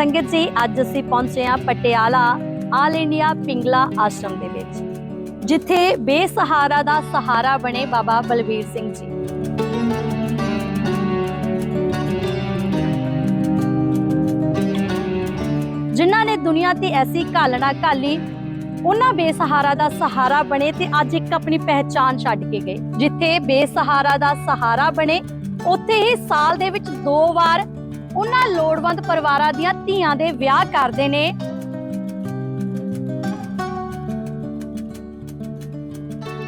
ਸੰਗਤ ਜੀ, ਅੱਜ ਅਸੀਂ ਪਹੁੰਚੇ ਹਾਂ ਪਟਿਆਲਾ ਆਲ ਇੰਡੀਆ ਪਿੰਗਲਾ ਆਸ਼ਰਮ ਦੇ ਵਿੱਚ, ਜਿੱਥੇ ਬੇਸਹਾਰਾ ਦਾ ਸਹਾਰਾ ਬਣੇ ਬਾਬਾ ਬਲਵੀਰ ਸਿੰਘ ਜੀ। ਜਿਨ੍ਹਾਂ ਨੇ ਦੁਨੀਆ ਤੇ ਐਸੀ ਘਾਲਣਾ ਘਾਲੀ, ਉਹਨਾਂ ਬੇਸਹਾਰਾ ਦਾ ਸਹਾਰਾ ਬਣੇ ਤੇ ਅੱਜ ਇੱਕ ਆਪਣੀ ਪਹਿਚਾਨ ਛੱਡ ਕੇ ਗਏ, ਜਿੱਥੇ ਬੇਸਹਾਰਾ ਦਾ ਸਹਾਰਾ ਬਣੇ, ਉੱਥੇ ਹੀ ਸਾਲ ਦੇ ਵਿੱਚ ਦੋ ਵਾਰ ਉਹਨਾਂ ਲੋੜਵੰਦ ਪਰਿਵਾਰਾਂ ਦੀਆਂ ਧੀਆਂ ਦੇ ਵਿਆਹ ਕਰਦੇ ਨੇ।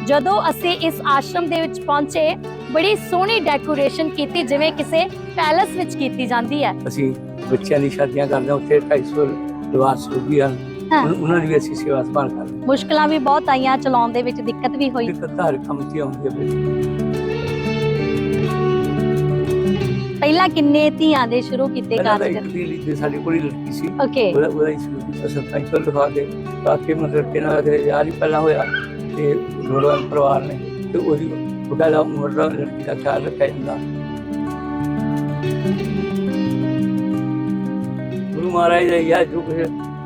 ਜਦੋਂ ਅਸੀਂ ਇਸ ਆਸ਼ਰਮ ਦੇ ਵਿੱਚ ਪਹੁੰਚੇ ਬੜੀ ਸੋਹਣੀ ਡੈਕੋਰੇਸ਼ਨ ਕੀਤੀ ਜਿਵੇਂ ਕਿਸੇ ਪੈਲਸ ਵਿੱਚ ਕੀਤੀ ਜਾਂਦੀ ਹੈ। ਅਸੀਂ ਬੱਚਿਆਂ ਦੀ ਸ਼ਾਦੀਆਂ ਕਰਦੇ ਹਾਂ ਉੱਥੇ 250 ਲਿਵਾਸ ਰੋਗੀ ਹਨ ਉਹਨਾਂ ਦੀ ਵੀ ਅਸੀਂ ਸੇਵਾ ਸੰਭਾਲ ਕਰਦੇ ਮੁਸ਼ਕਲਾਂ ਵੀ ਬਹੁਤ ਆਈਆਂ ਚਲਾਉਣ ਦੇ ਵਿੱਚ ਦਿੱਕਤ ਵੀ ਹੋਈ। ਦਿੱਕਤ ਤਾਂ ਹਰ ਕੰਮ ਹੀ ਆਉਂਦੀ ਹੈ। ਪਹਿਲਾਂ ਕਿੰਨੇ ਧੀਆਂ ਦੇ ਸ਼ੁਰੂ ਕੀਤੇ ਪਹਿਲਾਂ ਕਾਰਜ ਦੀ ਲਈ ਸਾਡੀ ਕੋਲ ਲੜਕੀ ਸੀ। ਓਕੇ ਉਹਦਾ ਉਹਦਾ ਹੀ ਸ਼ੁਰੂ ਕੀਤਾ ਸਰਪੰਚ ਤੋਂ ਲਿਖਾ ਕੇ ਬਾਕੀ ਮਤਲਬ ਕਿ ਨਾ ਦੇ ਯਾਰ ਹੀ ਪਹਿਲਾਂ ਹੋਇਆ ਤੇ ਲੋੜਵੰਦ ਪਰਿਵਾਰ ਨੇ। ਤੇ ਉਹਦੀ ਬਕਾਇਦਾ ਉਮਰ ਦਾ ਲੜਕੀ ਦਾ ਖਿਆਲ ਰੱਖਿਆ ਜਾਂਦਾ। ਗੁਰੂ ਮਹਾਰਾਜ ਦਾ ਯਾ ਜੋ ਕੁਛ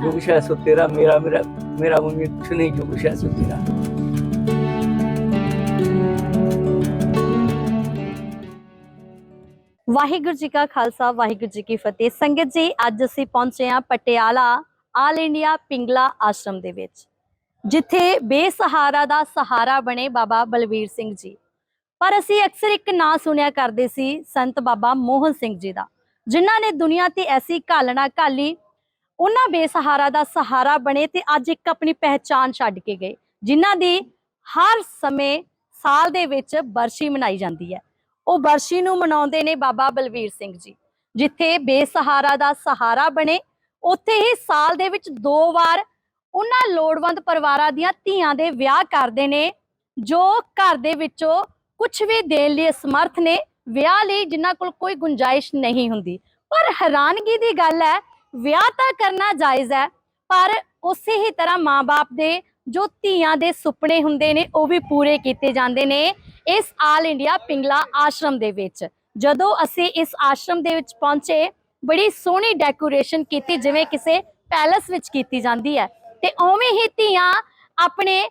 ਜੋ ਕੁਛ ਹੈ ਸੋ ਤੇਰਾ ਮੇਰਾ ਮੇਰਾ ਮੇਰਾ ਮੁੰਨੀ ਕੁਛ ਨਹੀਂ ਜੋ ਕੁਛ ਹੈ ਸੋ ਤੇਰਾ। ਵਾਹਿਗੁਰੂ ਜੀ ਕਾ ਖਾਲਸਾ, ਵਾਹਿਗੁਰੂ ਜੀ ਕੀ ਫਤਿਹ। ਸੰਗਤ ਜੀ, ਅੱਜ ਅਸੀਂ ਪਹੁੰਚੇ ਹਾਂ ਪਟਿਆਲਾ ਆਲ ਇੰਡੀਆ ਪਿੰਗਲਾ ਆਸ਼ਰਮ ਦੇ ਵਿੱਚ, ਜਿੱਥੇ ਬੇਸਹਾਰਾ ਦਾ ਸਹਾਰਾ ਬਣੇ ਬਾਬਾ ਬਲਵੀਰ ਸਿੰਘ ਜੀ। ਪਰ ਅਸੀਂ ਅਕਸਰ ਇੱਕ ਨਾਂ ਸੁਣਿਆ ਕਰਦੇ ਸੀ, ਸੰਤ ਬਾਬਾ ਮੋਹਨ ਸਿੰਘ ਜੀ ਦਾ, ਜਿਨ੍ਹਾਂ ਨੇ ਦੁਨੀਆ ਤੇ ਐਸੀ ਘਾਲਣਾ ਘਾਲੀ, ਉਹਨਾਂ ਬੇਸਹਾਰਾ ਦਾ ਸਹਾਰਾ ਬਣੇ ਤੇ ਅੱਜ ਇੱਕ ਆਪਣੀ ਪਹਿਚਾਨ ਛੱਡ ਕੇ ਗਏ, ਜਿਨ੍ਹਾਂ ਦੀ ਹਰ ਸਮੇਂ ਸਾਲ ਦੇ ਵਿੱਚ ਬਰਸ਼ੀ ਮਨਾਈ ਜਾਂਦੀ ਹੈ। ਉਹ ਬਰਸ਼ੀ ਨੂੰ ਮਨਾਉਂਦੇ ਨੇ ਬਾਬਾ ਬਲਵੀਰ ਸਿੰਘ ਜੀ, ਜਿੱਥੇ ਬੇਸਹਾਰਾ ਦਾ ਸਹਾਰਾ ਬਣੇ। ਉੱਥੇ ਹੀ ਸਾਲ ਦੇ ਵਿੱਚ ਦੋ ਵਾਰ ਉਹਨਾਂ ਲੋੜਵੰਦ ਪਰਿਵਾਰਾਂ ਦੀਆਂ ਧੀਆਂ ਦੇ ਵਿਆਹ ਕਰਦੇ ਨੇ, ਜੋ ਘਰ ਦੇ ਵਿੱਚੋਂ ਕੁਝ ਵੀ ਦੇਣ ਲਈ ਸਮਰਥ ਨੇ। ਵਿਆਹ ਲਈ ਜਿਨ੍ਹਾਂ ਕੋਲ ਕੋਈ ਗੁੰਜਾਇਸ਼ ਨਹੀਂ ਹੁੰਦੀ। ਪਰ ਹੈਰਾਨਗੀ ਦੀ ਗੱਲ ਹੈ, ਵਿਆਹ ਤਾਂ ਕਰਨਾ ਜਾਇਜ਼ ਹੈ, ਪਰ ਉਸੇ ਹੀ ਤਰ੍ਹਾਂ ਮਾਪੇ ਦੇ ਜੋ ਧੀਆਂ ਦੇ ਸੁਪਨੇ ਹੁੰਦੇ ਨੇ, ਉਹ ਵੀ ਪੂਰੇ ਕੀਤੇ ਜਾਂਦੇ ਨੇ ਇਸ ਆਲ ਇੰਡੀਆ ਪਿੰਗਲਾ ਆਸ਼ਰਮ ਦੇ ਵਿੱਚ। ਜਦੋਂ ਅਸੀਂ ਇਸ ਆਸ਼ਰਮ ਦੇ ਵਿੱਚ ਪਹੁੰਚੇ, ਬੜੀ ਸੋਹਣੀ ਡੈਕੋਰੇਸ਼ਨ ਕੀਤੀ, ਜਿਵੇਂ ਕਿਸੇ ਪੈਲਸ ਵਿੱਚ ਕੀਤੀ ਜਾਂਦੀ ਹੈ। ਤੇ ਉਵੇਂ ਹੀ ਧੀਆਂ ਆਪਣੇ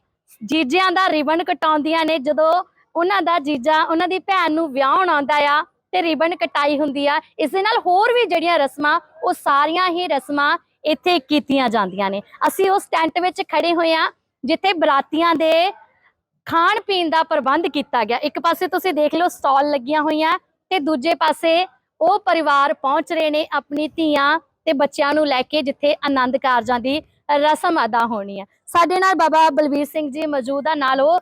ਜੀਜਿਆਂ ਦਾ ਰਿਬਨ ਕਟਾਉਂਦੀਆਂ ਨੇ। ਜਦੋਂ ਉਹਨਾਂ ਦਾ ਜੀਜਾ, ਉਹਨਾਂ ਦੀ ਭੈਣ ਨੂੰ ਵਿਆਹਣ ਆਉਂਦਾ ਆ ਤੇ ਰਿਬਨ ਕਟਾਈ ਹੁੰਦੀ ਆ, ਇਸ ਦੇ ਨਾਲ ਹੋਰ ਵੀ ਜਿਹੜੀਆਂ ਰਸਮਾਂ, ਉਹ ਸਾਰੀਆਂ ਹੀ ਰਸਮਾਂ ਇੱਥੇ ਕੀਤੀਆਂ ਜਾਂਦੀਆਂ ਨੇ। ਅਸੀਂ ਉਸ ਟੈਂਟ ਵਿੱਚ ਖੜੇ ਹੋਏ ਆ। ਜਿੱਥੇ ਬਰਾਤੀਆਂ ਦੇ ਖਾਣ ਪੀਣ ਦਾ ਪ੍ਰਬੰਧ ਕੀਤਾ ਗਿਆ। ਇੱਕ ਪਾਸੇ ਤੁਸੀਂ ਦੇਖ ਲਓ ਸਟਾਲ ਲੱਗੀਆਂ ਹੋਈਆਂ ਤੇ ਦੂਜੇ ਪਾਸੇ ਉਹ ਪਰਿਵਾਰ ਪਹੁੰਚ ਰਹੇ ਨੇ ਆਪਣੀ ਧੀਆਂ ਤੇ ਬੱਚਿਆਂ ਨੂੰ ਲੈ ਕੇ ਜਿੱਥੇ ਆਨੰਦ ਕਾਰਜਾਂ ਦੀ ਰਸਮ ਅਦਾ ਹੋਣੀ ਹੈ। ਸਾਡੇ ਨਾਲ ਬਾਬਾ ਬਲਵੀਰ ਸਿੰਘ ਜੀ ਮੌਜੂਦ ਆ। ਨਾਲ ਉਹ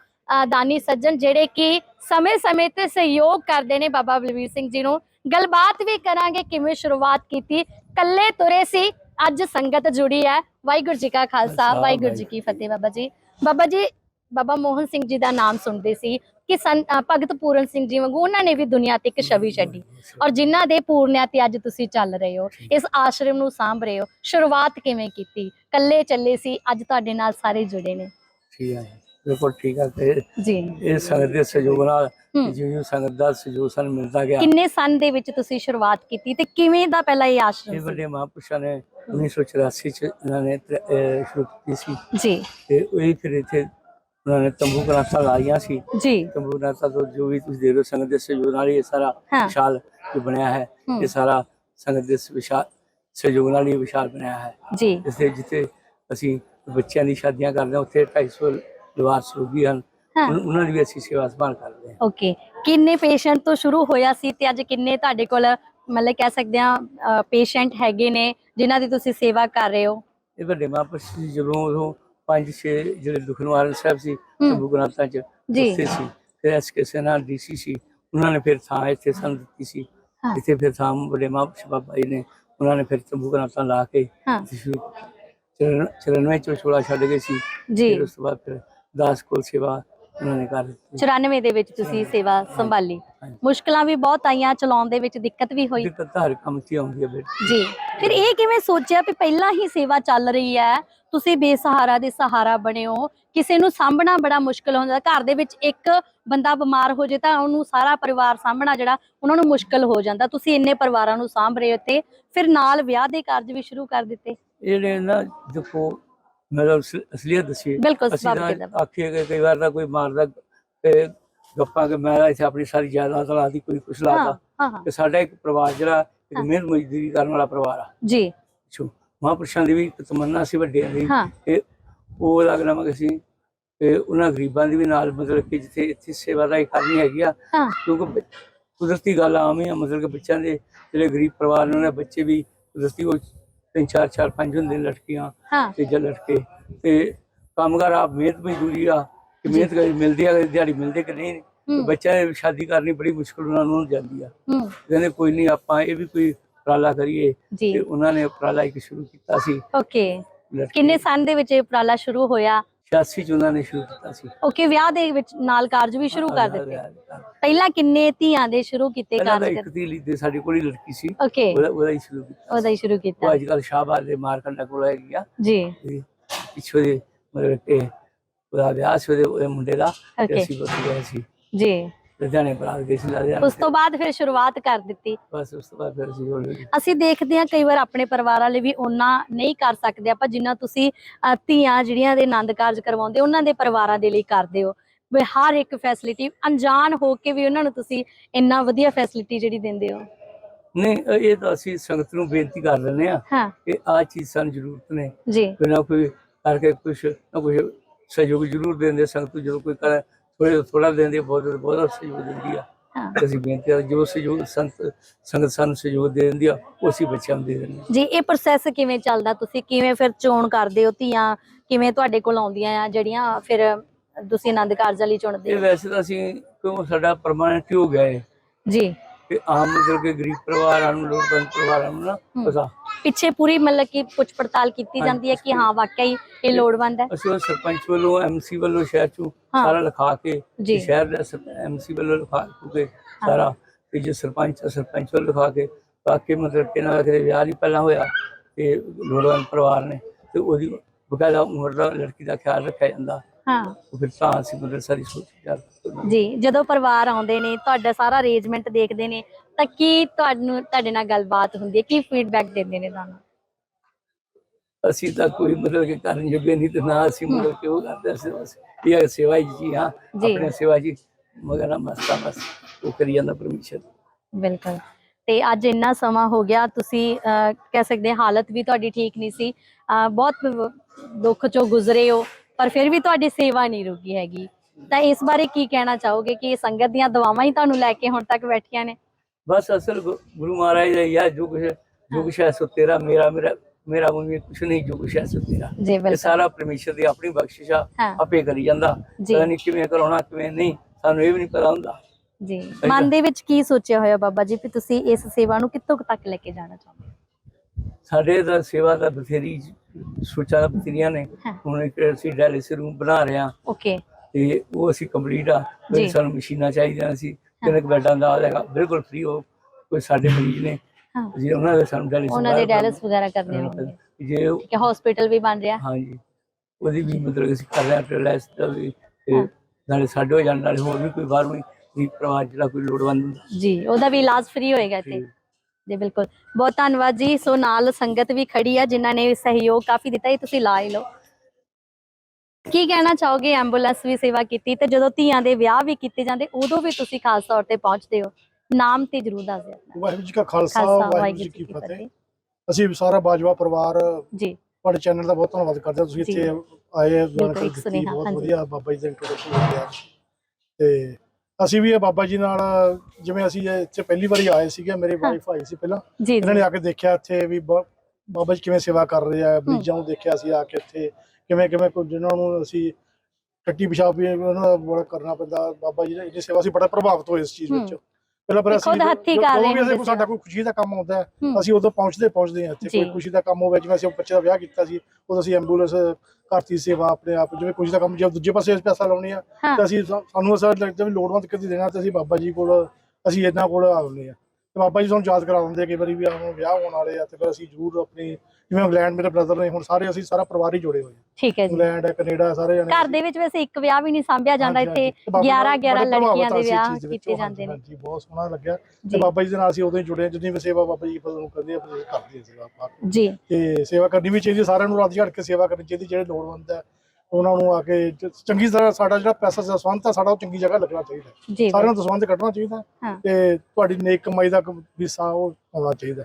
ਦਾਨੀ ਸੱਜਣ ਜਿਹੜੇ ਕਿ ਸਮੇਂ-ਸਮੇਂ ਤੇ ਸਹਿਯੋਗ ਕਰਦੇ ਨੇ ਬਾਬਾ ਬਲਵੀਰ ਸਿੰਘ ਜੀ ਨੂੰ। ਗੱਲਬਾਤ ਵੀ ਕਰਾਂਗੇ, ਕਿਵੇਂ ਸ਼ੁਰੂਆਤ ਕੀਤੀ। ਕੱਲੇ ਤੁਰੇ ਸੀ ਅੱਜ ਸੰਗਤ ਜੁੜੀ ਹੈ। ਵਾਹਿਗੁਰੂ ਜੀ ਕਾ ਖਾਲਸਾ ਵਾਹਿਗੁਰੂ ਜੀ ਕੀ ਫਤਿਹ ਬਾਬਾ ਜੀ। ਬਾਬਾ ਜੀ ਬਾਬਾ ਮੋਹਨ ਸਿੰਘ ਜੀ ਦਾ ਨਾਮ ਸੁਣਦੇ ਸੀ ਕਿ ਭਗਤ ਪੂਰਨ ਸਿੰਘ ਜੀ ਵਾਂਗੂ ਉਹਨਾਂ ਨੇ ਵੀ ਦੁਨੀਆ ਤੇ ਇੱਕ ਛਵੀ ਛੱਡੀ। ਔਰ ਜਿਨ੍ਹਾਂ ਦੇ ਪੂਰਨਿਆਂ ਤੇ ਅੱਜ ਤੁਸੀਂ ਚੱਲ ਰਹੇ ਹੋ ਇਸ ਆਸ਼ਰਮ ਨੂੰ ਸਾਂਭ ਰਹੇ ਹੋ। ਸ਼ੁਰੂਆਤ ਕਿਵੇਂ ਕੀਤੀ? ਕੱਲੇ ਚੱਲੇ ਸੀ ਅੱਜ ਤੁਹਾਡੇ ਨਾਲ ਸਾਰੇ ਜੁੜੇ ਨੇ। ਠੀਕ ਹੈ। ਬਿਲਕੁਲ ਠੀਕ ਹੈ ਤੇ ਜੀ। ਇਹ ਸੰਗਤ ਦੇ ਸਹਿਯੋਗ ਨਾਲ। ਜਿਉਂ ਜਿਉਂ ਸੰਗਤ ਦਾ ਸਹਿਯੋਗ ਸਾਨੂੰ ਮਿਲਦਾ ਗਿਆ। ਕਿੰਨੇ ਸਨ ਦੇ ਵਿੱਚ ਤੁਸੀਂ ਸ਼ੁਰੂਆਤ ਕੀਤੀ ਤੇ ਕਿਵੇਂ ਦਾ ਪਹਿਲਾ ਇਹ ਇਹ ਆਸ਼ਰਮ ਸੀ? ਵੱਡੇ ਮਹਾਂਪੁਰਸ਼ਾਂ ਨੇ 1984 ਚ ਇਹਨਾਂ ਨੇ ਸ਼ੁਰੂ ਕੀਤੀ ਸੀ। ਜੀ। ਤੇ ਉਹੀ ਫਿਰ ਇੱਥੇ ਉਹਨਾਂ ਨੇ ਤੰਬੂ ਕਰਾਸਾਂ ਲਾਈਆਂ ਸੀ। ਜੀ। ਤੰਬੂ ਕਰਾਸਾਂ ਤੋਂ ਜੋ ਵੀ ਤੁਸੀਂ ਦੇ ਰਹੇ ਸੰਗਤ ਦੇ ਸਹਿਯੋਗ ਨਾਲ ਇਹ ਸਾਰਾ ਵਿਸ਼ਾਲ ਜੋ ਬਣਿਆ ਹੈ। ਇਹ ਸਾਰਾ ਸੰਗਤ ਦੇ ਵਿਸ਼ਾਲ ਸਹਿਯੋਗ ਨਾਲ ਹੀ ਵਿਸ਼ਾਲ ਬਣਿਆ ਹੈ। ਜੀ। ਇਸ ਦੇ ਜਿੱਥੇ ਅਸੀਂ ਬੱਚਿਆਂ ਦੀ ਸ਼ਾਦੀਆਂ ਕਰਦੇ ਹਾਂ ਉੱਥੇ 250 ਲਿਵਾਸ ਰੋਗੀ ਹਨ। ਹਾਂ। ਉਨ- ਉਹਨਾਂ ਦੀ ਵੀ ਅਸੀਂ ਸੇਵਾ ਸੰਭਾਲ ਕਰਦੇ ਹਾਂ। ਓਕੇ ਕਿੰਨੇ ਪੇਸ਼ੈਂਟ ਤੋਂ ਸ਼ੁਰੂ ਹੋਇਆ ਸੀ ਤੇ ਅੱਜ ਕਿੰਨੇ ਤੁਹਾਡੇ ਕੋਲ ਮਤਲਬ ਕਹਿ ਸਕਦੇ ਆ ਪੇਸ਼ੈਂਟ ਹੈਗੇ ਨੇ ਜਿਨ੍ਹਾਂ ਦੀ ਤੁਸੀਂ ਸੇਵਾ ਕਰ ਰਹੇ ਹੋ? ਇਹ ਵੱਡੇ ਮਹਾਂਪੁਰਸ਼ ਜੀ ਜਦੋਂ ਉਦੋਂ ਪੰਜ ਛੇ ਜਿਹੜੇ ਦੁਖਨਿਵਾਰਨ ਸਾਹਿਬ ਸੀ ਹੂੰ। ਕਰਾਸਾਂ ਚ ਜੀ। ਉੱਥੇ ਸੀ। ਫਿਰ ਐਸਕੇ ਸੈਨਾ ਡੀਸੀ ਸੀ ਉਹਨਾਂ ਨੇ ਫਿਰ ਥਾਂ ਇੱਥੇ ਸਾਨੂੰ ਦਿੱਤੀ ਸੀ। ਹਾਂ। ਇੱਥੇ ਫਿਰ ਥਾਂ ਬੜੇ ਮਹਾਂਪੁਰਸ਼ ਬਾਬਾ ਜੀ ਨੇ ਉਹਨਾਂ ਨੇ ਫਿਰ ਤੰਬੂ ਕਰਾਸਾਂ ਲਾ ਕੇ ਹਾਂ। ਸ਼ੁਰੂ ਚਰਨ ਚਰਨਵੇਂ ਚੋਂ ਛੋਲਾ ਛੱਡ ਗਏ ਸੀ। ਜੀ। ਫਿਰ ਉਸ ਤੋਂ ਬਾਅਦ ਫਿਰ ਦਾਸ ਕੋਲ ਸੇਵਾ ਉਹਨਾਂ ਨੇ ਕਰ ਦਿੱਤੀ। 94 ਦੇ ਵਿੱਚ ਤੁਸੀਂ ਸੇਵਾ ਸੰਭਾਲੀ। ਹਾਂਜੀ। ਮੁਸ਼ਕਲਾਂ ਵੀ ਬਹੁਤ ਆਈਆਂ ਚਲਾਉਣ ਦੇ ਵਿੱਚ ਦਿੱਕਤ ਵੀ ਹੋਈ। ਦਿੱਕਤ ਤਾਂ ਹਰ ਕੰਮ 'ਚ ਹੀ ਆਉਂਦੀ ਹੈ ਬੇਟਾ। ਜੀ। ਫਿਰ ਇਹ ਕਿਵੇਂ ਸੋਚਿਆ ਵੀ ਪਹਿਲਾਂ ਹੀ ਸੇਵਾ ਚੱਲ ਰਹੀ ਹੈ? ਤੁਸੀਂ ਬੇਸਹਾਰਾ ਦੇ ਸਹਾਰਾ ਬਣੇ ਹੋ। ਕਿਸੇ ਨੂੰ ਸਾਂਭਣਾ ਬੜਾ ਮੁਸ਼ਕਲ ਹੁੰਦਾ। ਘਰ ਦੇ ਵਿੱਚ ਇੱਕ ਬੰਦਾ ਬਿਮਾਰ ਹੋ ਜੇ ਤਾਂ ਉਹਨੂੰ ਸਾਰਾ ਪਰਿਵਾਰ ਸਾਂਭਣਾ ਜਿਹੜਾ ਉਹਨਾਂ ਨੂੰ ਮੁਸ਼ਕਲ ਹੋ ਜਾਂਦਾ। ਤੁਸੀਂ ਇੰਨੇ ਪਰਿਵਾਰਾਂ ਨੂੰ ਸਾਂਭ ਰਹੇ ਹੋ ਤੇ ਫਿਰ ਨਾਲ ਵਿਆਹ ਦੇ ਕਾਰਜ ਵੀ ਸ਼ੁਰੂ ਕਰ ਦਿੱਤੇ। ਇਹਨੇ ਨਾ ਦੇਖੋ ਅਸਲ- ਅਸਲੀਅਤ ਦੱਸੀ ਬਿਲਕੁਲ ਅਸੀਂ ਆਖੀਏ ਕਿ ਕਈ ਵਾਰ ਤਾਂ ਕੋਈ ਮਾਰਦਾ ਤੇ ਗੱਪਾਂ ਕਿ ਮੈਂ ਇੱਥੇ ਆਪਣੀ ਸਾਰੀ ਜਾਇਦਾਦ ਲਾ ਦੀ ਕੋਈ ਕੁਛ ਹਾਂ ਤੇ ਸਾਡਾ ਇੱਕ ਪਰਿਵਾਰ ਜਿਹੜਾ ਇੱਕ। ਮਿਹਨਤ ਮਜ਼ਦੂਰੀ ਕਰਨ ਵਾਲਾ ਪਰਿਵਾਰ ਆ। ਜੀ। ਛੋ ਮਹਾਂਪੁਰਸ਼ਾਂ ਦੀ ਵੀ ਤਮੰਨਾ ਸੀ ਵੱਡਿਆਂ ਦੀ। ਤੇ ਉਹ ਲੱਗਣਾ ਮੈਂ ਸੀ ਤੇ ਉਹਨਾਂ ਗਰੀਬਾਂ ਦੀ ਵੀ ਨਾਲ ਮਤਲਬ ਕਿ ਜਿੱਥੇ ਇੱਥੇ ਸੇਵਾ ਦਾ ਕਰਨੀ ਹੈਗੀ ਆ। ਕਿਉਂਕਿ ਕੁਦਰਤੀ ਗੱਲ ਆਮ ਹੀ ਆ ਮਤਲਬ ਕਿ ਬੱਚਿਆਂ ਦੇ ਜਿਹੜੇ ਗਰੀਬ ਪਰਿਵਾਰ ਨੇ ਉਹਨਾਂ ਦੇ ਬੱਚੇ ਵੀ ਕੁਦਰਤੀ ਉਹ ਤਿੰਨ ਚਾਰ ਚਾਰ ਪੰਜ ਹੁੰਦੇ ਨੇ ਹਾਂ। ਤੇ ਜਾਂ ਲੜਕੇ। ਤੇ ਕੰਮਕਾਰ ਆ ਮਿਹਨਤ ਮਜ਼ਦੂਰੀ ਆ ਕਿ ਮਿਹਨਤ ਕਰੀ ਮਿਲਦੀ ਆ ਕਦੀ ਦਿਹਾੜੀ ਮਿਲਦੇ ਕਿ ਨਹੀਂ ਬੱਚਿਆਂ ਦੀ ਸ਼ਾਦੀ ਕਰਨੀ ਬੜੀ ਮੁਸ਼ਕਲ ਉਹਨਾਂ ਨੂੰ ਜਾਂਦੀ ਆ। ਕਹਿੰਦੇ ਕੋਈ ਨਹੀਂ ਆਪਾਂ ਇਹ ਵੀ ਕੋਈ ਉਪਰਾਲਾ ਕਰੀਏ। ਤੇ ਉਹਨਾਂ ਨੇ ਉਪਰਾਲਾ ਇੱਕ ਸ਼ੁਰੂ ਕੀਤਾ ਸੀ। ਓਕੇ। ਕਿੰਨੇ ਸਾਲ ਦੇ ਵਿੱਚ ਇਹ ਉਪਰਾਲਾ ਸ਼ੁਰੂ ਹੋਇਆ? 86 ਚ ਉਹਨਾਂ ਨੇ ਸ਼ੁਰੂ ਕੀਤਾ ਸੀ। ਓਕੇ ਵਿਆਹ ਦੇ ਵਿੱਚ ਨਾਲ ਕਾਰਜ ਵੀ ਸ਼ੁਰੂ ਕਰ ਦਿੱਤੇ। ਪਹਿਲਾਂ ਕਿੰਨੇ ਧੀਆਂ ਦੇ ਸ਼ੁਰੂ ਕੀਤੇ ਪਹਿਲਾਂ ਕਾਰਜ ਇੱਕ ਧੀ ਲਈ ਤੇ ਸਾਡੀ ਕੋਲ ਹੀ ਲੜਕੀ ਸੀ। ਓਕੇ ਉਹਦਾ ਹੀ ਸ਼ੁਰੂ ਕੀਤਾ ਉਹਦਾ ਹੀ ਸ਼ੁਰੂ ਉਹ ਕੀਤਾ ਅੱਜ ਕੱਲ ਸ਼ਾਹਬਾਦ ਦੇ ਮਾਰਕੰਡਾ ਕੋਲ ਹੈਗੀ ਆ। ਜੀ। ਪਿੱਛੋਂ ਦੇ ਮਤਲਬ ਕਿ ਉਹਦਾ ਵਿਆਹ ਸੀ ਉਹਦੇ ਮੁੰਡੇ ਦਾ। ਅਸੀਂ ਉੱਥੇ ਗਏ ਸੀ। ਜੀ। ਲੁਧਿਆਣੇ ਬਰਾਤ ਗਏ ਸੀ ਲੁਧਿਆਣੇ ਉਸ ਤੋਂ ਬਾਅਦ ਫਿਰ ਸ਼ੁਰੂਆਤ ਕਰ ਦਿੱਤੀ। ਬਸ ਉਸ ਤੋਂ ਬਾਅਦ ਫਿਰ ਅਸੀਂ ਹੌਲੀ ਅਸੀਂ ਦੇਖਦੇ ਹਾਂ ਕਈ ਵਾਰ ਆਪਣੇ ਪਰਿਵਾਰ ਵਾਲੇ ਵੀ ਉਹਨਾਂ ਨਹੀਂ ਕਰ ਸਕਦੇ ਆਪਾਂ ਜਿੰਨਾ ਤੁਸੀਂ ਧੀਆਂ ਜਿਹੜੀਆਂ ਦੇ ਆਨੰਦ ਕਾਰਜ ਕਰਵਾਉਂਦੇ ਉਹਨਾਂ ਦੇ ਪਰਿਵਾਰਾਂ ਦੇ ਲਈ ਕਰਦੇ ਹੋ। ਵੀ ਹਰ ਇੱਕ ਫੈਸਿਲਿਟੀ ਅਣਜਾਣ ਹੋ ਕੇ ਵੀ ਉਹਨਾਂ ਨੂੰ ਤੁਸੀਂ ਇੰਨਾ ਵਧੀਆ ਫੈਸਿਲਿਟੀ ਜਿਹੜੀ ਦਿੰਦੇ ਹੋ। ਨਹੀਂ ਅ, ਇਹ ਤਾਂ ਅਸੀਂ ਸੰਗਤ ਨੂੰ ਬੇਨਤੀ ਕਰ ਲੈਂਦੇ ਆ ਹਾਂ। ਕਿ ਆ ਚੀਜ਼ ਸਾਨੂੰ ਜ਼ਰੂਰਤ ਨੇ। ਜੀ। ਕੋਈ ਨਾ ਕੋਈ ਕਰਕੇ ਕੁਛ ਨਾ ਕੁਛ ਸਹਿਯੋਗ ਜ਼ਰੂਰ ਦਿੰਦੇ ਸੰਗਤ ਨੂੰ ਜਦੋਂ ਕੋਈ ਕਰ ਥੋੜੇ ਥੋੜਾ ਦਿੰਦੇ ਬਹੁਤ ਬਹੁਤ ਸਹਿਯੋਗ ਦਿੰਦੀ ਆ। ਹਾਂ। ਅਸੀਂ ਬੇਨਤੀ ਆ ਜੋ ਸਹਿਯੋਗ ਸੰਤ ਸੰਗਤ ਸਾਨੂੰ ਸਹਿਯੋਗ ਦੇ ਦਿੰਦੀ ਆ ਉਹ ਅਸੀਂ ਬੱਚਿਆਂ ਨੂੰ ਦੇ ਦਿੰਦੇ ਹਾਂ ਜੀ ਇਹ ਪ੍ਰੋਸੈਸ ਕਿਵੇਂ ਚੱਲਦਾ? ਤੁਸੀਂ ਕਿਵੇਂ ਫਿਰ ਚੋਣ ਕਰਦੇ ਹੋ ਧੀਆਂ? ਕਿਵੇਂ ਤੁਹਾਡੇ ਕੋਲ ਆਉਂਦੀਆਂ ਆ ਜਿਹੜੀਆਂ ਫਿਰ ਤੁਸੀਂ ਆਨੰਦ ਕਾਰਜਾਂ ਲਈ ਚੁਣਦੇ ਇਹ ਹੋ? ਵੈਸੇ ਤਾਂ ਅਸੀਂ ਕਿਉਂ ਸਾਡਾ ਪਰਮਾਨੈਂਟ ਹੀ ਹੋ ਗਿਆ ਹੈ ਜੀ। ਕਿ ਆਮ ਮਤਲਬ ਕਿ ਗਰੀਬ ਪਰਿਵਾਰਾਂ ਨੂੰ ਲੋੜਵੰਦ ਪਰਿਵਾਰਾਂ ਨੂੰ ਨਾ ਹੂੰ। ਪਤਾ ਪਿੱਛੇ ਪੂਰੀ ਮਤਲਬ ਕਿ ਪੁੱਛ ਪੜਤਾਲ ਕੀਤੀ ਜਾਂਦੀ ਹੈ ਕਿ ਹਾਂ ਵਾਕਈ ਇਹ ਲੋੜਵੰਦ ਹੈ। ਅਸੀਂ ਉਹ ਸਰਪੰਚ ਵੱਲੋਂ ਐਮਸੀ ਵੱਲੋਂ ਸ਼ਹਿਰ ਚੋਂ ਹਾਂ। ਸਾਰਾ ਲਿਖਾ ਕੇ ਤੇ ਸ਼ਹਿਰ ਦਾ ਐਮਸੀ ਵੱਲੋਂ ਲਿਖਾ ਕੇ ਸਾਰਾ ਤੇ ਜੇ ਸਰਪੰਚ ਆ, ਸਰਪੰਚ ਵੱਲੋਂ ਲਿਖਾ ਕੇ ਬਾਕੀ ਮਤਲਬ ਕਿ ਦਾ ਕਿਤੇ ਵਿਆਹ ਨਹੀਂ ਪਹਿਲਾਂ ਹੋਇਆ ਤੇ ਲੋੜਵੰਦ ਪਰਿਵਾਰ ਨੇ ਤੇ ਉਹਦੀ ਬਕਾਇਦਾ ਉਮਰ ਦਾ ਲੜਕੀ ਦਾ ਖਿਆਲ ਰੱਖਿਆ ਜਾਂਦਾ। ਹਾਂ। ਉਹ ਫਿਰ ਤਾਂ ਅਸੀਂ ਮਤਲਬ ਸਾਰੀ ਸੋਚ ਕਰਦੇ ਜੀ ਜਦੋਂ ਪਰਿਵਾਰ ਆਉਂਦੇ ਨੇ ਤੁਹਾਡਾ ਸਾਰਾ ਅਰੇਂਜਮੈਂਟ ਦੇਖਦੇ ਨੇ ਤਾਂ ਕੀ ਤੁਹਾਨੂੰ ਤੁਹਾਡੇ ਨਾਲ ਗੱਲਬਾਤ ਹੁੰਦੀ ਹੈ? ਕੀ ਫੀਡਬੈਕ ਦਿੰਦੇ ਨੇ ਤੁਹਾਨੂੰ? ਅਸੀਂ ਤਾਂ ਕੋਈ ਮਤਲਬ ਕਿ ਕਰਨ ਜੋਗੇ ਨਹੀਂ ਤੇ ਨਾ ਅਸੀਂ ਮਤਲਬ ਕਿ ਉਹ ਕਰਦੇ ਅਸੀਂ ਬਸ ਇਹ ਸੇਵਾ ਜੀ ਹਾਂ ਜੀ। ਆਪਣੇ ਸੇਵਾ ਜੀ ਮਗਰ ਮਸਤਾ ਬਸ ਉਹ ਕਰੀ ਜਾਂਦਾ ਪਰਮੇਸ਼ਰ ਬਿਲਕੁਲ। ਤੇ ਅੱਜ ਇੰਨਾ ਸਮਾਂ ਹੋ ਗਿਆ ਤੁਸੀਂ ਅਹ, ਕਹਿ ਸਕਦੇ ਹਾਂ ਹਾਲਤ ਵੀ ਤੁਹਾਡੀ ਠੀਕ ਨਹੀਂ ਸੀ। ਅਹ, ਬਹੁਤ ਦੁੱਖ ਚੋਂ ਗੁਜ਼ਰੇ ਹੋ ਪਰ ਫਿਰ ਵੀ ਤੁਹਾਡੀ ਸੇਵਾ ਨਹੀਂ ਰੁਕੀ ਹੈਗੀ। ਤਾਂ ਇਸ ਬਾਰੇ ਕੀ ਕਹਿਣਾ ਚਾਹੋਗੇ ਕਿ ਇਹ ਸੰਗਤ ਦੀਆਂ ਦੁਆਵਾਂ ਹੀ ਤੁਹਾਨੂੰ ਲੈ ਕੇ ਹੁਣ ਤੱਕ ਬੈਠੀਆਂ ਨੇ? ਬਸ ਅਸਲ ਗੁਰੂ ਮਹਾਰਾਜ ਦਾ ਯਾ ਜੋ ਕੁਛ ਜੋ ਕੁਛ ਹੈ ਸੋ ਤੇਰਾ ਮੇਰਾ ਮੇਰਾ ਮੇਰਾ ਮੁੰਨੀ ਕੁਛ ਨਹੀਂ ਜੋ ਕੁਛ ਹੈ ਸੋ ਤੇਰਾ। ਇਹ ਸਾਰਾ ਪਰਮੇਸ਼ਰ ਦੀ ਆਪਣੀ ਬਖਸ਼ਿਸ਼ ਆ ਆਪੇ ਕਰੀ ਜਾਂਦਾ। ਪਤਾ ਨਹੀਂ ਕਿਵੇਂ ਕਰਾਉਣਾ ਕਿਵੇਂ ਨਹੀਂ ਸਾਨੂੰ ਇਹ ਵੀ ਨਹੀਂ ਪਤਾ ਹੁੰਦਾ। ਜੀ। ਮਨ ਦੇ ਵਿੱਚ ਕੀ ਸੋਚਿਆ ਹੋਇਆ ਬਾਬਾ ਜੀ ਕਿ ਤੁਸੀਂ ਇਸ ਸੇਵਾ ਨੂੰ ਕਿੱਥੋਂ ਤੱਕ ਲੈ ਕੇ ਜਾਣਾ ਚਾਹੁੰਦੇ ਸਾਡੇ ਦਾ ਸੇਵਾ ਦਾ ਬਥੇਰੀ ਸੋਚਾਂ ਦਾ ਬਥੇਰੀਆਂ ਨੇ। ਹਾਂ। ਹੁਣ ਇੱਕ ਅਸੀਂ ਡਾਇਲਿਸਿਸ ਰੂਮ ਬਣਾ ਰਹੇ ਹਾਂ। ਓਕੇ। ਤੇ ਉਹ ਅਸੀਂ ਕੰਪਲੀਟ ਆ। ਜੀ। ਫਿਰ ਸਾਨੂੰ ਮਸ਼ੀਨਾਂ ਚਾਹੀਦੀਆਂ ਸੀ ਕਿੰਨੇ ਕੁ ਬੈੱਡਾਂ ਦਾ ਹੈਗਾ ਬਿਲਕੁਲ ਫ੍ਰੀ ਹੋ ਕੋਈ ਸਾਡੇ ਮਰੀਜ਼ ਨੇ। ਹਾਂ। ਜੀ ਉਹਨਾਂ ਦੇ ਸਾਨੂੰ ਡਾਇਲਿਸਿਸ ਉਹਨਾਂ ਦੇ ਡਾਇਲਸ ਵਗੈਰਾ ਕਰਨੇ ਹੋਣਗੇ। ਜੇ ਉਹ- ਕਿ ਹਸਪੀਟਲ ਵੀ ਬਣ ਰਿਹਾ। ਹਾਂਜੀ। ਉਹਦੀ ਵੀ ਮਤਲਬ ਅਸੀਂ ਕਰ ਰਹੇ ਹਾਂ ਡਾਇਲਿਸਿਸ ਦਾ ਵੀ ਤੇ ਹਾਂ। ਨਾਲੇ ਸਾਡੇ ਹੋ ਜਾਣ ਨਾਲੇ ਹੋਰ ਵੀ ਕੋਈ ਬਾਹਰੋਂ ਵੀ ਪਰਿਵਾਰ ਜਿਹੜਾ ਕੋਈ ਲੋੜਵੰਦ ਹੁੰਦਾ। ਜੀ ਉਹਦਾ ਵੀ ਇਲਾਜ ਫ੍ਰੀ ਹੋਏਗਾ ਇੱਥੇ। ਤੇ ਜੀ ਬਿਲਕੁਲ। ਬਹੁਤ ਧੰਨਵਾਦ ਜੀ। ਸੋ ਨਾਲ ਸੰਗਤ ਵੀ ਖੜੀ ਆ ਜਿਨ੍ਹਾਂ ਨੇ ਸਹਿਯੋਗ ਕਾਫੀ ਦਿੱਤਾ ਇਹ ਤੁਸੀਂ ਲਾ ਹੀ ਲਓ। ਕੀ ਕਹਿਣਾ ਚਾਹੋਗੇ? ਐਂਬੂਲੈਂਸ ਵੀ ਸੇਵਾ ਕੀਤੀ ਤੇ ਜਦੋਂ ਧੀਆਂ ਦੇ ਵਿਆਹ ਵੀ ਕੀਤੇ ਜਾਂਦੇ ਉਦੋਂ ਵੀ ਤੁਸੀਂ ਖਾਸ ਤੌਰ ਤੇ ਪਹੁੰਚਦੇ ਹੋ। ਨਾਮ ਤੇ ਜਰੂਰ ਦੱਸ ਦਿਓ। ਵਾਹਿਗੁਰੂ ਜੀ ਕਾ ਖਾਲਸਾ ਵਾਹਿਗੁਰੂ ਜੀ ਕੀ ਫਤਿਹ। ਅਸੀਂ ਸਾਰਾ ਬਾਜਵਾ ਪਰਿਵਾਰ ਜੀ। ਤੁਹਾਡੇ ਚੈਨਲ ਦਾ ਬਹੁਤ ਧੰਨਵਾਦ ਕਰਦੇ ਹਾਂ। ਤੁਸੀਂ। ਇੱਥੇ ਆਏ ਬਹੁਤ। ਵਧੀਆ ਬਾਬਾ ਜੀ ਦਾ ਇੰਟਰੋਡਕਸ਼ਨ ਤੇ ਅਸੀਂ ਵੀ ਇਹ ਬਾਬਾ ਜੀ ਨਾਲ ਜਿਵੇਂ ਅਸੀਂ ਇੱਥੇ ਪਹਿਲੀ ਵਾਰੀ ਆਏ ਸੀਗੇ ਮੇਰੇ। ਵਾਈਫ ਆਈ ਸੀ ਪਹਿਲਾਂ ਜੀ ਇਹਨਾਂ ਨੇ ਆ ਕੇ ਦੇਖਿਆ ਇੱਥੇ ਵੀ ਬਾਬਾ ਜੀ ਕਿਵੇਂ ਸੇਵਾ ਕਰ ਰਹੇ ਆ ਮਰੀਜ਼ਾਂ ਨੂੰ ਦੇਖਿਆ ਸੀ ਆ ਕੇ ਇੱਥੇ ਕਿਵੇਂ ਕਿਵੇਂ ਕੁਝ ਜਿਨ੍ਹਾਂ ਨੂੰ ਅਸੀਂ ਟੱਟੀ ਪਿਸ਼ਾਬ ਵੀ ਉਹਨਾਂ ਦਾ ਬੜਾ ਕਰਨਾ ਪੈਂਦਾ ਬਾਬਾ ਜੀ ਦੀ ਸੇਵਾ ਸੀ ਬੜਾ ਪ੍ਰਭਾਵਿਤ ਹੋਏ ਇਸ ਚੀਜ਼ ਵਿੱਚ। ਪਹਿਲਾਂ ਤੇ ਅਸੀਂ ਖੁਦ ਹੱਥੀਂ ਕਰ ਰਹੇ ਵੀ ਅਸੀਂ ਹੁੰਦੇ ਕੋਈ ਸਾਡਾ। ਕੋਈ ਖੁਸ਼ੀ ਦਾ ਕੰਮ ਆਉਂਦਾ ਹੈ ਹੂੰ। ਅਸੀਂ ਉਦੋਂ ਪਹੁੰਚਦੇ ਪਹੁੰਚਦੇ ਹਾਂ ਇੱਥੇ। ਕੋਈ ਖੁਸ਼ੀ ਦਾ ਕੰਮ ਹੋਵੇ ਜਿਵੇਂ ਅਸੀਂ ਬੱਚੇ ਦਾ ਵਿਆਹ ਕੀਤਾ ਸੀ ਉਦੋਂ ਅਸੀਂ ਐਂਬੂਲੈਂਸ ਕਰਤੀ ਸੇਵਾ ਆਪਣੇ ਆਪ ਜਿਵੇਂ ਖੁਸ਼ੀ ਦਾ ਕੰਮ ਜੇ ਦੂਜੇ ਪਾਸੇ ਪੈਸਾ ਲਾਉਣੇ ਆ ਹਾਂ। ਤੇ ਅਸੀਂ ਸਾਨੂੰ ਅਸਰ ਲੱਗਦਾ ਵੀ ਲੋੜਵੰਦ ਕਿਤੇ ਦੇਣਾ ਤੇ ਅਸੀਂ ਬਾਬਾ ਜੀ ਕੋਲ ਅਸੀਂ ਇਹਨਾਂ ਕੋਲ ਆਉਂਦੇ ਆ ਤੇ ਬਾਬਾ ਜੀ ਸਾਨੂੰ ਯਾਦ ਕਰਾ ਦਿੰਦੇ ਕਈ ਵਾਰੀ ਵੀ ਆਹ ਵਿਆਹ ਹੋਣ ਵਾਲੇ ਆ ਤੇ ਫਿਰ ਅਸੀਂ ਜ਼ਰੂਰ ਆਪਣੀ ਜਿਵੇਂ ਇੰਗਲੈਂਡ ਮੇਰੇ ਬ੍ਰਦਰ ਨੇ ਹੁਣ ਸਾਰੇ ਅਸੀਂ ਸਾਰਾ ਪਰਿਵਾਰ ਹੀ ਜੁੜੇ ਹੋਏ ਠੀਕ ਹੈ ਜੀ। ਇੰਗਲੈਂਡ ਹੈ ਕੈਨੇਡਾ ਸਾਰੇ ਜਣੇ ਘਰ ਦੇ ਵਿੱਚ ਵੈਸੇ ਇੱਕ ਵਿਆਹ ਵੀ ਨਹੀਂ ਸਾਂਭਿਆ ਜਾਂਦਾ ਇੱਥੇ ਹਾਂਜੀ। ਤੇ ਬਾਬਾ 11 ਜੀ 11 ਬੜੇ ਲੜਕੀਆਂ ਦੇ ਵਿਆਹ ਕੀਤੇ ਜਾਂਦੇ ਨੇ। ਹਾਂਜੀ ਬਹੁਤ ਸੋਹਣਾ ਲੱਗਿਆ। ਜੀ। ਤੇ ਬਾਬਾ ਜੀ ਦੇ ਨਾਲ ਅਸੀਂ ਉਦੋਂ ਹੀ ਜੁੜੇ ਜਿੰਨੀ ਵੀ ਸੇਵਾ ਬਾਬਾ ਜੀ ਨੂੰ ਕਰਦੇ ਆ ਕਰਦੇ ਆ ਸੇਵਾ ਆਪਾਂ। ਜੀ। ਤੇ ਸੇਵਾ ਕਰਨੀ ਵੀ ਚਾਹੀਦੀ ਸਾਰਿਆਂ ਨੂੰ ਰੱਜ ਝੜ ਕੇ ਸੇਵਾ ਕਰਨੀ ਚਾਹੀਦੀ ਜਿਹੜੇ ਲੋੜਵੰਦ ਹੈ ਉਹਨਾਂ ਨੂੰ ਆ ਕੇ ਚੰਗੀ ਤਰ੍ਹਾਂ ਸਾਡਾ ਜਿਹੜਾ ਪੈਸਾ ਦਸਵੰਤ ਹੈ ਸਾਡਾ ਉਹ ਚੰਗੀ ਜਗ੍ਹਾ ਲੱਗਣਾ ਚਾਹੀਦਾ। ਜੀ। ਸਾਰਿਆਂ ਨੂੰ ਦਸਵੰਤ ਕੱਢਣਾ ਚਾਹੀਦਾ। ਤੇ ਤੁਹਾਡੀ ਨੇਕ ਕਮਾਈ ਦਾ ਹਿੱਸਾ ਉਹ ਆਉਣਾ ਚਾਹੀਦਾ।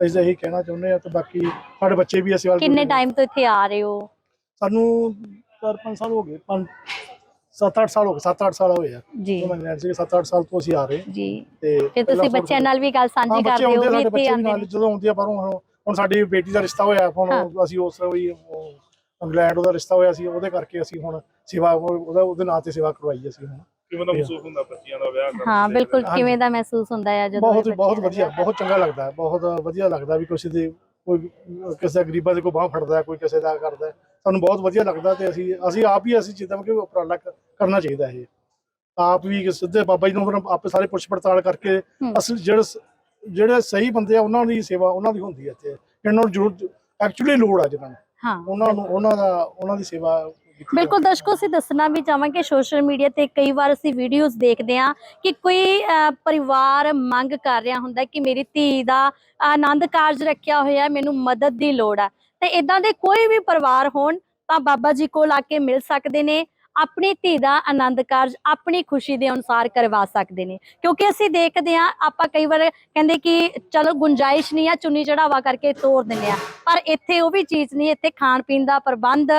ਅਸੀਂ ਇਹੀ ਕਹਿਣਾ ਚਾਹੁੰਦੇ ਆ ਤੇ ਬਾਕੀ ਸਾਡੇ ਬੱਚੇ ਵੀ ਅਸੀਂ ਕਿੰਨੇ ਟਾਈਮ ਤੋਂ ਇੱਥੇ ਆ ਰਹੇ ਹੋ? ਸਾਨੂੰ 4-5 ਸਾਲ ਹੋ ਗਏ 5 7-8 ਸਾਲ ਹੋ ਗਏ 7-8 ਸਾਲ ਹੋਏ ਆ। ਜੀ। ਮੈਂ ਇੰਗਲੈਂਡ ਸੀ 7-8 ਸਾਲ ਤੋਂ ਅਸੀਂ ਆ ਰਹੇ ਜੀ। ਤੇ ਤੁਸੀਂ ਬੱਚਿਆਂ ਨਾਲ ਵੀ ਗੱਲ ਸਾਂਝੀ ਕਰਦੇ ਹੋ ਵੀ ਇੱਥੇ ਆਉਂਦੇ ਜਦੋਂ ਆਉਂਦੇ ਆ ਬਾਹਰੋਂ ਹੁਣ ਸਾਡੀ ਬੇਟੀ ਦਾ ਰਿਸ਼ਤਾ ਹੋਇਆ ਹੁਣ। ਅਸੀਂ ਉਸ ਵੀ ਇੰਗਲੈਂਡ ਉਹਦਾ ਰਿਸ਼ਤਾ ਹੋਇਆ ਸੀ ਉਹਦੇ ਕਰਕੇ ਅਸੀਂ ਹੁਣ ਸੇਵਾ ਉਹ- ਉਹਦਾ ਉਹਦੇ ਨਾਂ ਤੇ ਸੇਵਾ ਕਰਵਾਈ ਅਸੀਂ ਹੁਣ। ਕਿਵੇਂ ਦਾ ਮਹਿਸੂਸ ਹੁੰਦਾ ਬੱਚਿਆਂ ਦਾ ਵਿਆਹ ਕਰਨ ਹਾਂ ਤੇ ਬਿਲਕੁਲ ਹਾਂਜੀ। ਕਿਵੇਂ ਦਾ ਮਹਿਸੂਸ ਹੁੰਦਾ ਹੈ ਜਦੋਂ ਬਹੁਤ ਇਹ ਬਹੁਤ ਬੱਚਿਆਂ ਦਾ ਵਧੀਆ ਵਿਆਹ ਬਹੁਤ ਚੰਗਾ ਲੱਗਦਾ ਹੈ ਬਹੁਤ ਵਧੀਆ ਲੱਗਦਾ ਵੀ ਕਿਸੇ ਦੇ ਕੋਈ ਕਿਸੇ ਗਰੀਬਾਂ ਦੇ ਕੋਈ ਬਾਹ ਫੜਦਾ ਹੈ, ਕੋਈ ਕਿਸੇ ਦਾ ਕਰਦਾ ਹੈ। ਸਾਨੂੰ ਬਹੁਤ ਵਧੀਆ ਲੱਗਦਾ ਤੇ ਅਸੀਂ ਅਸੀਂ ਆਪ ਹੀ ਅਸੀਂ ਜਿੱਦਾਂ ਕਿ ਉਪਰਾਲਾ ਕ- ਕਰਨਾ ਚਾਹੀਦਾ ਇਹ ਆਪ ਵੀ ਸਿੱਧੇ ਬਾਬਾ ਜੀ ਨੂੰ ਫਿਰ ਆਪੇ ਸਾਰੇ ਪੁੱਛ ਪੜਤਾਲ ਕਰਕੇ ਹੂੰ। ਅਸਲ ਜਿਹੜੇ ਸਹੀ ਬੰਦੇ ਆ ਉਹਨਾਂ ਦੀ ਸੇਵਾ ਉਹਨਾਂ ਦੀ ਹੁੰਦੀ ਹੈ ਇੱਥੇ ਜਿਹਨਾਂ ਨੂੰ ਜ਼ਰੂਰ ਐਕਚੁਅਲੀ ਲੋੜ ਆ ਜਿਹਨਾਂ ਨੂੰ ਹਾਂ ਉਹਨਾਂ ਨੂੰ ਉਹਨਾਂ ਦਾ ਉਹਨਾਂ ਦੀ ਸੇਵਾ ਬਿਲਕੁਲ ਦਰਸ਼ਕੋ, ਅਸੀਂ ਦੱਸਣਾ ਵੀ ਚਾਹਾਂਗੇ ਸੋਸ਼ਲ ਮੀਡੀਆ ਤੇ ਕਈ ਵਾਰ ਅਸੀਂ ਵੀਡੀਓਜ਼ ਦੇਖਦੇ ਹਾਂ ਕਿ ਕੋਈ ਪਰਿਵਾਰ ਮੰਗ ਕਰ ਰਿਹਾ ਹੁੰਦਾ ਕਿ ਮੇਰੀ ਧੀ ਦਾ ਆਨੰਦ ਕਾਰਜ ਰੱਖਿਆ ਹੋਇਆ ਮੈਨੂੰ ਮਦਦ ਦੀ ਲੋੜ ਹੈ। ਤੇ ਇਦਾਂ ਦੇ ਕੋਈ ਵੀ ਪਰਿਵਾਰ ਹੋਣ ਤਾਂ ਬਾਬਾ ਜੀ ਕੋਲ ਆ ਕੇ ਮਿਲ ਸਕਦੇ ਨੇ, ਆਪਣੀ ਧੀ ਦਾ ਆਨੰਦ ਕਾਰਜ ਆਪਣੀ ਖੁਸ਼ੀ ਦੇ ਅਨੁਸਾਰ ਕਰਵਾ ਸਕਦੇ ਨੇ। ਕਿਉਂਕਿ ਅਸੀਂ ਦੇਖਦੇ ਹਾਂ, ਆਪਾਂ ਕਈ ਵਾਰ ਕਹਿੰਦੇ ਕਿ ਚਲੋ ਗੁੰਜਾਇਸ਼ ਨਹੀਂ ਆ, ਚੁੰਨੀ ਚੜਾਵਾ ਕਰਕੇ ਤੋਰ ਦਿੰਦੇ ਆ ਪਰ ਇੱਥੇ ਉਹ ਵੀ ਚੀਜ਼ ਨਹੀਂ, ਇੱਥੇ ਖਾਣ ਪੀਣ ਦਾ ਪ੍ਰਬੰਧ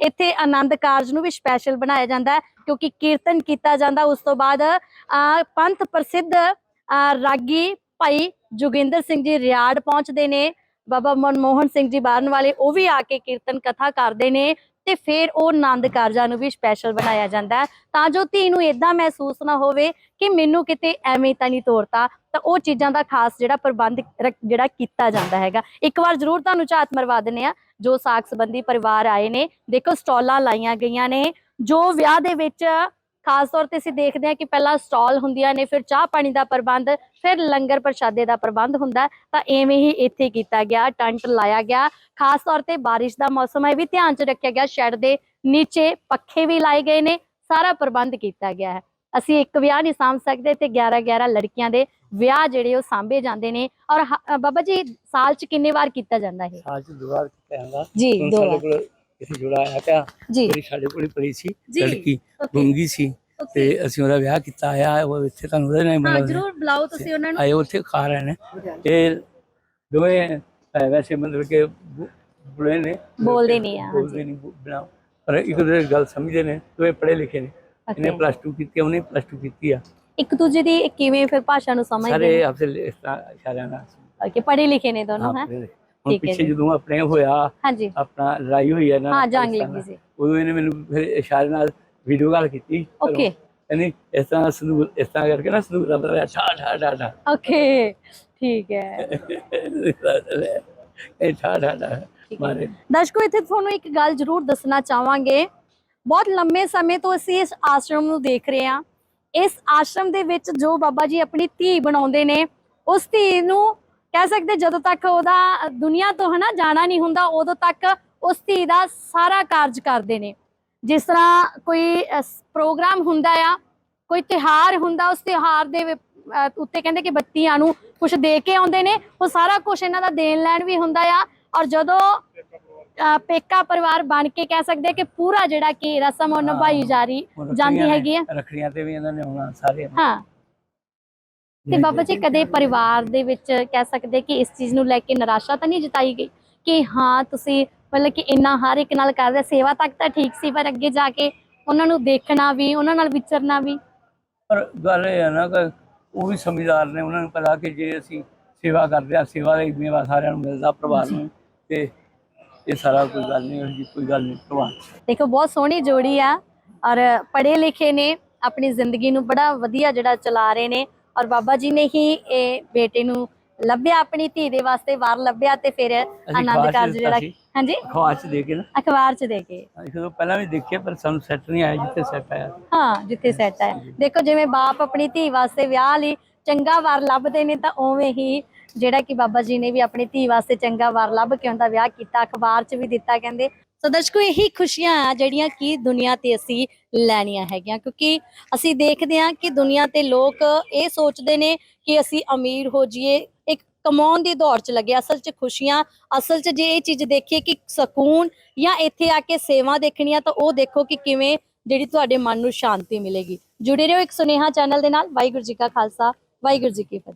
ਇੱਥੇ ਆਨੰਦ ਕਾਰਜ ਨੂੰ ਵੀ ਸਪੈਸ਼ਲ ਬਣਾਇਆ ਜਾਂਦਾ ਹੈ ਕਿਉਂਕਿ ਕੀਰਤਨ ਕੀਤਾ ਜਾਂਦਾ ਉਸ ਤੋਂ ਬਾਅਦ ਅਹ, ਪੰਥ ਪ੍ਰਸਿੱਧ ਅਹ, ਰਾਗੀ ਭਾਈ ਜੋਗਿੰਦਰ ਸਿੰਘ ਜੀ ਰਿਆੜ ਪਹੁੰਚਦੇ ਨੇ ਬਾਬਾ ਮਨਮੋਹਨ ਸਿੰਘ ਜੀ ਬਾਰਨ ਵਾਲੇ ਉਹ ਵੀ ਆ ਕੇ ਕੀਰਤਨ ਕਥਾ ਕਰਦੇ ਨੇ ਤੇ ਫਿਰ ਉਹ ਆਨੰਦ ਕਾਰਜਾਂ ਨੂੰ ਵੀ ਸਪੈਸ਼ਲ ਬਣਾਇਆ ਜਾਂਦਾ ਤਾਂ ਜੋ ਧੀ ਨੂੰ ਇਦਾਂ ਮਹਿਸੂਸ ਨਾ ਹੋਵੇ ਕਿ ਮੈਨੂੰ ਕਿਤੇ ਐਵੇਂ ਤਾਂ ਨਹੀਂ ਤੋਰਤਾ, ਤਾਂ ਉਹ ਚੀਜ਼ਾਂ ਦਾ ਖਾਸ ਜਿਹੜਾ ਪ੍ਰਬੰਧ ਰੱਖ- ਜਿਹੜਾ ਕੀਤਾ ਜਾਂਦਾ ਹੈਗਾ। ਇੱਕ ਵਾਰ ਜ਼ਰੂਰ ਤੁਹਾਨੂੰ ਝਾਤ ਮਰਵਾ ਦਿੰਨੇ ਆ ਜੋ ਸਾਕ ਸੰਬੰਧੀ ਪਰਿਵਾਰ ਆਏ ਨੇ, ਦੇਖੋ ਸਟਾਲਾਂ ਲਾਈਆਂ ਗਈਆਂ ਨੇ, ਜੋ ਵਿਆਹ ਦੇ ਵਿੱਚ ਖਾਸ ਤੌਰ ਤੇ ਅਸੀਂ ਦੇਖਦੇ ਹਾਂ ਕਿ ਪਹਿਲਾਂ ਸਟਾਲ ਹੁੰਦੀਆਂ ਨੇ ਫਿਰ ਚਾਹ ਪਾਣੀ ਦਾ ਪ੍ਰਬੰਧ ਫਿਰ ਲੰਗਰ ਪ੍ਰਸ਼ਾਦੇ ਦਾ ਪ੍ਰਬੰਧ ਹੁੰਦਾ ਤਾਂ ਐਵੇਂ ਹੀ ਇੱਥੇ ਕੀਤਾ ਗਿਆ ਟੈਂਟ ਲਾਇਆ ਗਿਆ। ਖਾਸ ਤੌਰ ਤੇ ਬਾਰਿਸ਼ ਦਾ ਮੌਸਮ ਹੈ ਵੀ ਧਿਆਨ 'ਚ ਰੱਖਿਆ ਗਿਆ। ਸ਼ੈੱਡ ਦੇ ਨੀਚੇ ਪੱਖੇ ਵੀ ਲਾਏ ਗਏ ਨੇ ਸਾਰਾ ਪ੍ਰਬੰਧ ਕੀਤਾ ਗਿਆ ਹੈ। ਅਸੀਂ ਇੱਕ ਵਿਆਹ ਨਹੀਂ ਸਾਂਭ ਸਕਦੇ ਤੇ 11 11 ਲੜਕੀਆਂ ਦੇ ਵਿਆਹ ਜਿਹੜੇ ਉਹ ਸਾਂਭੇ ਜਾਂਦੇ ਨੇ ਔਰ ਬਾਬਾ ਜੀ ਸਾਲ 'ਚ ਕਿੰਨੇ ਵਾਰ ਕੀਤਾ ਜਾਂਦਾ ਹੈ ਸਾਲ ਚ ਦੋ ਵਾਰ ਕਹਿੰਦਾ ਜੀ ਹੁਣ ਦੋ ਵਾਰ। ਇਹ ਜੁੜਾ ਆਇਆ ਪਿਆ। ਜੀ। ਜਿਹੜੀ ਸਾਡੇ ਕੋਲ ਪੜੀ ਸੀ। ਜੀ, ਲੜਕੀ okay, ਗੁੰਗੀ ਸੀ। ਤੇ ਅਸੀਂ ਉਹਦਾ ਵਿਆਹ ਕੀਤਾ ਆਇਆ ਉਹ ਇੱਥੇ ਤੁਹਾਨੂੰ ਉਹਦੇ ਨਾਲ ਹਾਂ ਜਰੂਰ ਬੁਲਾਓ ਤੁਸੀਂ ਉਹਨਾਂ ਨੂੰ। ਆਏ ਉੱਥੇ ਖਾ ਰਹੇ ਨੇ। ਇਹ ਦੋਵੇਂ ਅਹ, ਵੈਸੇ ਮਤਲਬ ਕਿ ਬੁ- ਬੁਲੇ ਨੇ। ਬੋਲਦੇ ਨਹੀਂ ਆ, ਬੋਲਦੇ ਨਹੀਂ ਬੁ- ਬਿਨਾਂ ਪਰ ਇੱਕ ਦੂਜੇ ਦੀ ਗੱਲ ਸਮਝਦੇ ਨੇ ਦੋਵੇਂ ਪੜ੍ਹੇ ਲਿਖੇ ਨੇ। ਇਹਨੇ Okay। ਪਲੱਸ 2 ਕੀਤੀ ਆ, ਉਹਨੇ ਪਲੱਸ 2 ਕੀਤੀ ਆ। ਇੱਕ ਦੂਜੇ ਦੀ ਕਿਵੇਂ ਫਿਰ ਭਾਸ਼ਾ ਨੂੰ ਸਮਝਦੇ ਸਾਰੇ ਨੇ? ਆਪਸੇ ਇਸ ਤਰ੍ਹਾਂ ਇਸ਼ਾਰਿਆਂ ਨਾਲ। ਕਿ ਪੜ੍ਹੇ ਲਿਖੇ ਨੇ ਦੋਨੋਂ ਹਾਂ, ਹੈ? ਪੜ੍ਹੇ ਲਿਖੇ। ਹੁਣ ਪਿੱਛੇ। ਜਦੋਂ ਆਪਣੇ ਹੋਇਆ ਹਾਂਜੀ। ਆਪਣਾ ਲੜਾਈ ਹੋਈ ਹੈ ਨਾ ਹਾਂ ਜੰਗ ਲੱਗੀ ਸੀ। ਉਦੋਂ ਇਹਨੇ ਮੈਨੂੰ ਫਿਰ ਇਸ਼ਾਰੇ ਨਾਲ ਵੀਡੀਓ ਕਾਲ ਕੀਤੀ। ਓਕੇ ਕਹਿੰਦੀ ਇਸ ਤਰ੍ਹਾਂ ਸੰਦੂਰ ਇਸ ਤਰ੍ਹਾਂ ਕਰਕੇ ਨਾ ਸੰਦੂਰ ਦਾ ਬੜਾ ਠਾ ਠਾ ਠਾ ਠਾ ਓਕੇ ਠੀਕ ਹੈ। ਇਹ ਠਾ ਠਾ ਠਾ। ਮਾਰੇ। ਦਰਸ਼ਕੋ ਇੱਥੇ ਤੁਹਾਨੂੰ ਇੱਕ ਗੱਲ ਜ਼ਰੂਰ ਦੱਸਣਾ ਚਾਹਾਂਗੇ। ਬਹੁਤ ਲੰਮੇ ਸਮੇਂ ਤੋਂ ਅਸੀਂ ਇਸ ਆਸ਼ਰਮ ਨੂੰ ਦੇਖ ਰਹੇ ਹਾਂ। ਇਸ ਆਸ਼ਰਮ ਦੇ ਵਿੱਚ ਜੋ ਬਾਬਾ ਜੀ ਆਪਣੀ ਧੀ ਬਣਾਉਂਦੇ ਨੇ ਉਸ ਧੀ ਨੂੰ ਕਹਿ ਸਕਦੇ ਜਦੋਂ ਤੱਕ ਉਹਦਾ ਦੁਨੀਆ ਤੋਂ ਹਨਾ ਜਾਣਾ ਨਹੀਂ ਹੁੰਦਾ ਉਦੋਂ ਤੱਕ ਉਸ ਧੀ ਦਾ ਸਾਰਾ ਕਾਰਜ ਕਰਦੇ ਨੇ। ਜਿਸ ਤਰ੍ਹਾਂ ਕੋਈ ਪ੍ਰੋਗਰਾਮ ਹੁੰਦਾ ਆ ਕੋਈ ਤਿਹਾਰ ਹੁੰਦਾ ਉਸ ਤਿਹਾਰ ਦੇ ਉੱਤੇ ਕਹਿੰਦੇ ਕਿ ਬੱਤੀਆਂ ਨੂੰ ਕੁਝ ਦੇ ਕੇ ਆਉਂਦੇ ਨੇ ਉਹ ਸਾਰਾ ਕੁਝ ਇਹਨਾਂ ਦਾ ਦੇਣ ਲੈਣ ਵੀ ਹੁੰਦਾ ਆ। ਔਰ ਜਦੋਂ ਪੇਕਾ ਪਰਿਵਾਰ ਬਣ ਕੇ ਕਹਿ ਸਕਦੇ ਕਿ ਪੂਰਾ ਜਿਹੜਾ ਕਿ ਰਸਮ ਉਹ ਨਿਭਾਈ ਜਾ ਰਹੀ ਹੁਣ ਜਾਂਦੀ ਹੈਗੀ ਨੇ- ਰੱਖੜੀਆਂ ਤੇ ਵੀ ਇਹਨਾਂ ਨੇ ਆਉਣਾ ਸਾਰੇ। ਹਾਂ। ਤੇ ਬਾਬਾ ਜੀ ਕਦੇ ਪਰਿਵਾਰ ਦੇ ਵਿੱਚ ਕਹਿ ਸਕਦੇ ਕਿ ਇਸ ਚੀਜ਼ ਨੂੰ ਲੈ ਕੇ ਨਿਰਾਸ਼ਾ ਤਾਂ ਨਹੀਂ ਜਤਾਈ ਗਈ ਕਿ ਹਾਂ ਤੁਸੀਂ ਮਤਲਬ ਕਿ ਇੰਨਾ ਹਰ ਇੱਕ ਨਾਲ ਕਰਦੇ ਸੇਵਾ ਤੱਕ ਤਾਂ ਠੀਕ ਸੀ ਪਰ ਅੱਗੇ ਜਾ ਕੇ ਉਹਨਾਂ ਨੂੰ ਦੇਖਣਾ ਵੀ ਉਹਨਾਂ ਨਾਲ ਵਿਚਰਨਾ ਵੀ। ਪਰ ਗੱਲ ਇਹ ਹੈ ਨਾ ਕਿ ਉਹ ਵੀ ਸਮਝਦਾਰ ਨੇ ਉਹਨਾਂ ਨੂੰ ਪਤਾ ਕਿ ਜੇ ਅਸੀਂ ਸੇਵਾ ਕਰਦੇ ਆ ਸੇਵਾ ਦਾ ਹੀ ਮੇਵਾ ਸਾਰਿਆਂ ਨੂੰ ਮਿਲਦਾ ਪਰਿਵਾਰ ਨੂੰ ਤੇ ਇਹ ਸਾਰਾ ਕੋਈ ਗੱਲ ਨਹੀਂ ਜਿਹੀ ਕੋਈ ਗੱਲ ਨਹੀਂ ਪਰਿਵਾਰ। ਦੇਖੋ ਬਹੁਤ ਸੋਹਣੀ ਜੋੜੀ ਆ ਔਰ ਪੜ੍ਹੇ ਲਿਖੇ ਨੇ ਆਪਣੀ ਜ਼ਿੰਦਗੀ ਨੂੰ ਬੜਾ ਵਧੀਆ ਜਿਹੜਾ ਚਲਾ ਰਹੇ ਨੇ। ਔਰ ਬਾਬਾ ਜੀ ਨੇ ਹੀ ਇਹ ਬੇਟੇ ਨੂੰ ਲੱਭਿਆ ਆਪਣੀ ਧੀ ਦੇ ਵਾਸਤੇ ਵਾਰ ਲੱਭਿਆ ਤੇ ਫਿਰ ਆਨੰਦ ਕਾਰਜ ਜਿਹੜਾ। ਹਾਂਜੀ? ਅਖਬਾਰ 'ਚ ਦੇ ਕੇ ਨਾ। ਅਖਬਾਰ 'ਚ ਦੇ ਕੇ ਇੱਕ ਦੋ ਪਹਿਲਾਂ ਵੀ ਦੇਖਿਆ ਪਰ ਸਾਨੂੰ ਸੈੱਟ ਨਹੀਂ ਆਇਆ ਜਿੱਥੇ ਸੈੱਟ ਆਇਆ। ਹਾਂ ਜਿੱਥੇ ਸੈੱਟ ਹੈ ਦੇਖੋ ਜਿਵੇਂ ਬਾਪ ਆਪਣੀ ਧੀ ਵਾਸਤੇ ਵਿਆਹ ਲਈ ਚੰਗਾ ਵਾਰ ਲੱਭਦੇ ਨੇ ਤਾਂ ਉਵੇਂ ਹੀ ਜਿਹੜਾ ਕਿ ਬਾਬਾ ਜੀ ਨੇ ਵੀ ਆਪਣੀ ਧੀ ਵਾਸਤੇ ਚੰਗਾ ਵਾਰ ਲੱਭ ਕੇ ਉਹਦਾ ਵਿਆਹ ਕੀਤਾ ਅਖਬਾਰ 'ਚ ਵੀ ਦਿੱਤਾ ਕਹਿੰਦੇ ਸੋ ਦਰਸ਼ਕੋ, ਇਹੀ ਖੁਸ਼ੀਆਂ ਆ ਜਿਹੜੀਆਂ ਕਿ ਦੁਨੀਆ ਤੇ ਅਸੀਂ ਲੈਣੀਆਂ ਹੈਗੀਆਂ, ਕਿਉਂਕਿ ਅਸੀਂ ਦੇਖਦੇ ਹਾਂ ਕਿ ਦੁਨੀਆ ਤੇ ਲੋਕ ਇਹ ਸੋਚਦੇ ਨੇ ਕਿ ਅਸੀਂ ਅਮੀਰ ਹੋ ਜਾਈਏ। ਇੱਕ ਕਮਾਉਣ ਦੀ ਦੌੜ 'ਚ ਲੱਗੇ, ਅਸਲ 'ਚ ਖੁਸ਼ੀਆਂ, ਅਸਲ 'ਚ ਜੇ ਇਹ ਚੀਜ਼ ਦੇਖੀਏ ਕਿ ਸਕੂਨ ਜਾਂ ਇੱਥੇ ਆ ਕੇ ਸੇਵਾ ਦੇਖਣੀਆਂ, ਤਾਂ ਉਹ ਦੇਖੋ ਕਿ ਕਿਵੇਂ ਜਿਹੜੀ ਤੁਹਾਡੇ ਮਨ ਨੂੰ ਸ਼ਾਂਤੀ ਮਿਲੇਗੀ। ਜੁੜੇ ਰਹੋ ਇੱਕ ਸੁਨੇਹਾ ਚੈਨਲ ਦੇ ਨਾਲ। ਵਾਹਿਗੁਰੂ ਜੀ ਕਾ ਖਾਲਸਾ, ਵਾਹਿਗੁਰੂ ਜੀ ਕੀ ਫਤਿਹ।